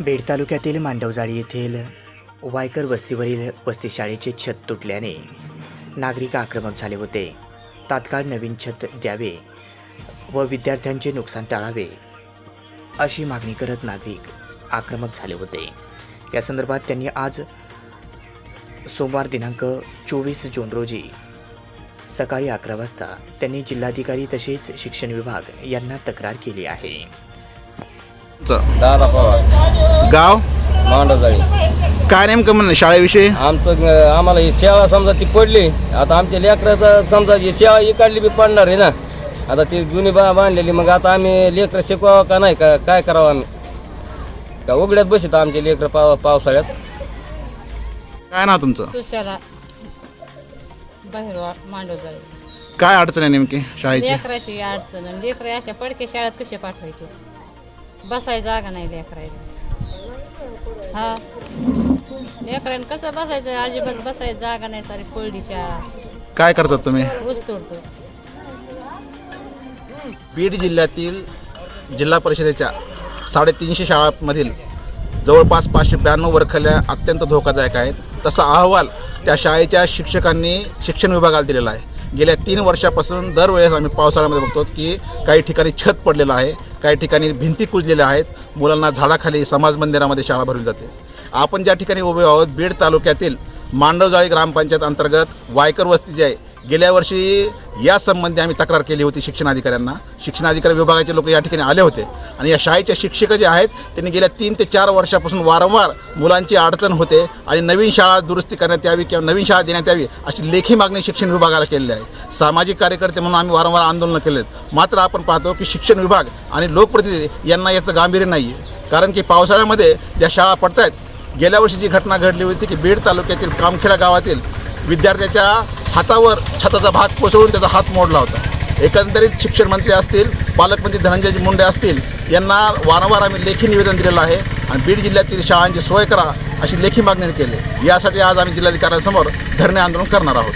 Bed तालुक्यातील मांडवजाळी येथील वायकर वस्तीवरील वस्तीशाळेचे छत तुटल्याने नागरिक आक्रमक झाले होते. तात्काळ नवीन छत द्यावे व विद्यार्थ्यांचे नुकसान टाळावे अशी मागणी करत नागरिक आक्रमक झाले होते. या संदर्भात त्यांनी आज सोमवार दिनांक चोवीस जून रोजी सकाळी अकरा वाजता त्यांनी जिल्हाधिकारी तसेच शिक्षण विभाग यांना तक्रार केली आहे. दादा पवार. गाव? मांडवजाळी. काय नेमकं म्हणणं शाळेविषयी? आमचं अं, आम्हाला ही सेवा समजा ती पडली. आता आमच्या लेकराचं समजा ही सेवा इकडली बी पडणार आहे ना. आता ती जुनी बा बांधलेली मग आता आम्ही लेकरं शिकवावं का नाही? का काय करावं आम्ही? का उघड्यात बसत आमचे लेकरं पाव पावसाळ्यात? काय नाव तुमचं? सुशाला बाहेर मांडव जाईल काय अडचण आहे नेमकी शाळेची? लेकराची अडचण आणि लेकरं अशा पडके शाळेत कसे पाठवायचे? बसाय जागा नाही लेकरायला. हा? लेकरांना कसं बसायचं? अजिबात बसायची जागा नाही सारी शाळा काय करतात तुम्ही? ऊस तोडतो. बीड जिल्ह्यातील जिल्हा परिषदेच्या साडेतीनशे शाळांमधील जवळपास पाचशे ब्याण्णव वर्खल्या अत्यंत धोकादायक आहेत. तसा अहवाल त्या शाळेच्या शिक्षकांनी शिक्षण विभागाला दिलेला आहे. गेल्या तीन वर्षापासून दरवेळेस आम्ही पावसाळ्यामध्ये बघतो की काही ठिकाणी छत पडलेलं आहे. काही ठिकाणी भिंती कुजलेल्या आहेत. मुलांना झाडाखाली समाज मंदिरामध्ये शाळा भरली जाते. आपण ज्या ठिकाणी उभे आहोत बीड तालुक्यातील मांडवजाळी ग्रामपंचायत अंतर्गत वायकर वस्ती जी आहे गेल्या वर्षी या संबंधी आम्ही तक्रार केली होती शिक्षणाधिकाऱ्यांना. शिक्षणाधिकारी विभागाचे लोक या ठिकाणी आले होते. आणि या शाळेच्या शिक्षक जे आहेत त्यांनी गेल्या तीन ते चार वर्षापासून वारंवार मुलांची अडचण होते आणि नवीन शाळा दुरुस्ती करण्यात यावी किंवा नवीन शाळा देण्यात यावी अशी लेखी मागणी शिक्षण विभागाला केलेली आहे. सामाजिक कार्यकर्ते म्हणून आम्ही वारंवार आंदोलनं केले मात्र आपण पाहतो की शिक्षण विभाग आणि लोकप्रतिनिधी यांना याचं गांभीर्य नाही आहे कारण की पावसाळ्यामध्ये ज्या शाळा पडत आहेत गेल्या वर्षी जी घटना घडली होती की बीड तालुक्यातील कामखेडा गावातील विद्यार्थ्याच्या हातावर छताचा भाग कोसळून त्याचा हात मोडला होता. एकंदरीत शिक्षण मंत्री असतील पालकमंत्री धनंजय मुंडे असतील यांना वारंवार आम्ही लेखी निवेदन दिलेलं आहे आणि बीड जिल्ह्यातील शाळांची सोय करा अशी लेखी मागणी केली. यासाठी आज आम्ही जिल्हाधिकाऱ्यांसमोर धरणे आंदोलन करणार आहोत.